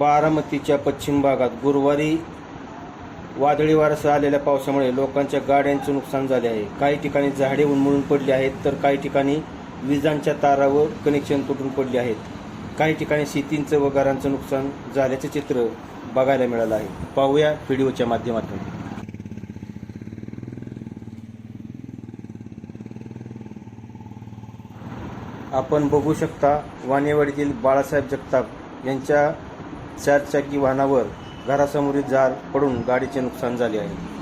बारामतीच्या पश्चिम भागात गुरुवारी वादळी वारसा आलेल्या पावसामुळे लोकांच्या गाड्यांचे नुकसान झाले आहे. काही ठिकाणी झाडे उन्मळून पडली आहेत तर काही ठिकाणी विजांच्या तारावर कनेक्शन तुटून पडले आहेत. काही ठिकाणी शेतींचं व घरांचं नुकसान झाल्याचे चित्र बघायला मिळालं आहे. पाहूया व्हिडिओच्या माध्यमातून. आपण बघू शकता वाणेवाडीतील बाळासाहेब जगताप यांच्या चारचाकी वाहनावर घरासमोरील जार पडून गाडीचे नुकसान झाले आहे.